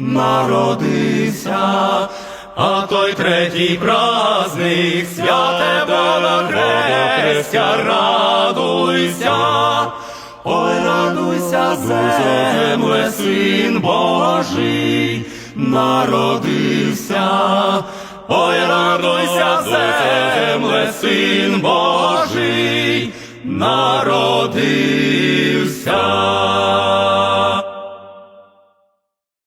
народився. А той третій праздник святе Богохрестя, радуйся, ой, радуйся, земле, син Божий, народився. Ой, радуйся, земле, син Божий, народився.